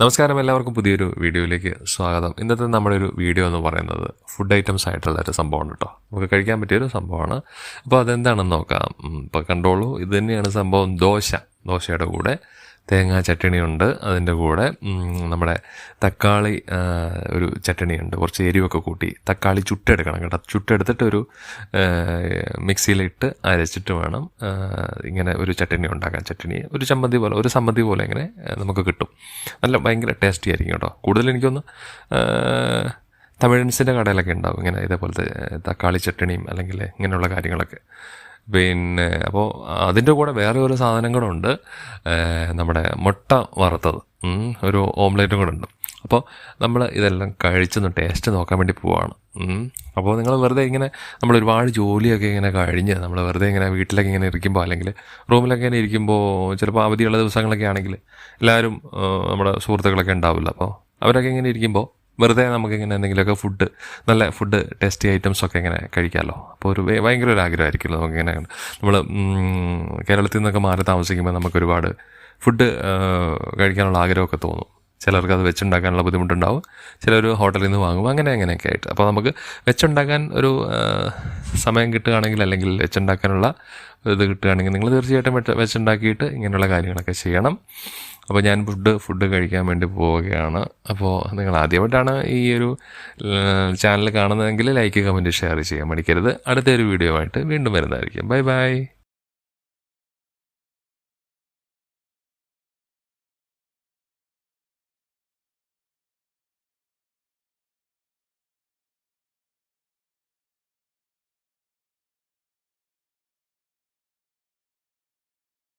നമസ്കാരം എല്ലാവർക്കും പുതിയൊരു വീഡിയോയിലേക്ക് സ്വാഗതം. ഇന്നത്തെ നമ്മുടെ ഒരു വീഡിയോ എന്ന് പറയുന്നത് ഫുഡ് ഐറ്റംസ് ആയിട്ടുള്ള ഒരു സംഭവമാണ് കേട്ടോ നമുക്ക് കഴിക്കാൻ പറ്റിയൊരു സംഭവമാണ്. അപ്പോൾ അതെന്താണെന്ന് നോക്കാം. ഇപ്പോൾ കണ്ടോളൂ. ഇത് തന്നെയാണ് സംഭവം ദോശ. ദോശയുടെ കൂടെ തേങ്ങാ ചട്ടണിയുണ്ട് അതിന്റെ കൂടെ നമ്മുടെ തക്കാളി ഒരു ചട്ടണിയുണ്ട്. കുറച്ച് എരിവൊക്കെ കൂട്ടി തക്കാളി ചുട്ടെടുക്കണം കേട്ടോ. ചുട്ടെടുത്തിട്ട് ഒരു മിക്സിയിലിട്ട് അരച്ചിട്ട് വേണം ഇങ്ങനെ ഒരു ചട്ടണി ഉണ്ടാക്കാൻ. ചട്ടണി ഒരു ചമ്മന്തി പോലെ ഒരു സമ്മന്തി പോലെ ഇങ്ങനെ നമുക്ക് കിട്ടും. നല്ല ഭയങ്കര ടേസ്റ്റി ആയിരിക്കും കേട്ടോ. കൂടുതൽ എനിക്കൊന്ന് തമിഴൻസിന്റെ കടയിലൊക്കെ ഉണ്ടാവും ഇങ്ങനെ ഇതേപോലത്തെ തക്കാളി ചട്ടണിയും അല്ലെങ്കിൽ ഇങ്ങനെയുള്ള കാര്യങ്ങളൊക്കെ. പിന്നെ അപ്പോൾ അതിന്റെ കൂടെ വേറെ ഒരു സാധനങ്ങളുണ്ട്. നമ്മുടെ മുട്ട വറുത്തത്. ഒരു ഓംലേറ്റും കൂടെ ഉണ്ട്. അപ്പോൾ നമ്മൾ ഇതെല്ലാം കഴിച്ചൊന്ന് ടേസ്റ്റ് നോക്കാൻ വേണ്ടി പോവാണ്. അപ്പോൾ നിങ്ങൾ വെറുതെ ഇങ്ങനെ നമ്മൾ ഒരുപാട് ജോലിയൊക്കെ ഇങ്ങനെ കഴിഞ്ഞ് നമ്മൾ വെറുതെ ഇങ്ങനെ വീട്ടിലൊക്കെ ഇങ്ങനെ ഇരിക്കുമ്പോൾ അല്ലെങ്കിൽ റൂമിലൊക്കെ ഇങ്ങനെ ഇരിക്കുമ്പോൾ ചിലപ്പോൾ അവധിയുള്ള ദിവസങ്ങളൊക്കെ ആണെങ്കിൽ എല്ലാവരും നമ്മുടെ സുഹൃത്തുക്കളൊക്കെ ഉണ്ടാവില്ല. അപ്പോൾ അവരൊക്കെ ഇങ്ങനെ ഇരിക്കുമ്പോൾ വെറുതെ നമുക്കിങ്ങനെ എന്തെങ്കിലുമൊക്കെ ഫുഡ് നല്ല ഫുഡ് ടേസ്റ്റി ഐറ്റംസ് ഒക്കെ ഇങ്ങനെ കഴിക്കാമല്ലോ അപ്പോൾ ഒരു ഭയ- ഭയങ്കര ഒരു ആഗ്രഹമായിരിക്കുമല്ലോ നമുക്കിങ്ങനെ നമ്മൾ കേരളത്തിൽ നിന്നൊക്കെ മാറി താമസിക്കുമ്പോൾ നമുക്ക് ഒരുപാട് ഫുഡ് കഴിക്കാനുള്ള ആഗ്രഹമൊക്കെ തോന്നും. ചിലർക്ക് അത് വെച്ചുണ്ടാക്കാനുള്ള ബുദ്ധിമുട്ടുണ്ടാവും. ചിലർ ഹോട്ടലിൽ നിന്ന് വാങ്ങും. അങ്ങനെ അങ്ങനെയൊക്കെ ആയിട്ട്. അപ്പോൾ നമുക്ക് വെച്ചുണ്ടാക്കാൻ ഒരു സമയം കിട്ടുകയാണെങ്കിൽ അല്ലെങ്കിൽ വെച്ചുണ്ടാക്കാനുള്ള ഇത് കിട്ടുകയാണെങ്കിൽ നിങ്ങൾ തീർച്ചയായിട്ടും വെച്ച് വെച്ചുണ്ടാക്കിയിട്ട് ഇങ്ങനെയുള്ള കാര്യങ്ങളൊക്കെ ചെയ്യണം. അപ്പോൾ ഞാൻ ഫുഡ് ഫുഡ് കഴിക്കാൻ വേണ്ടി പോവുകയാണ്. അപ്പോൾ നിങ്ങൾ ആദ്യമായിട്ടാണ് ഈ ഒരു ചാനൽ കാണുന്നതെങ്കിൽ ലൈക്ക് കമന്റ് ഷെയർ ചെയ്യാൻ മടിക്കരുത്. അടുത്തൊരു വീഡിയോ ആയിട്ട് വീണ്ടും വരുന്നതായിരിക്കും. Bye bye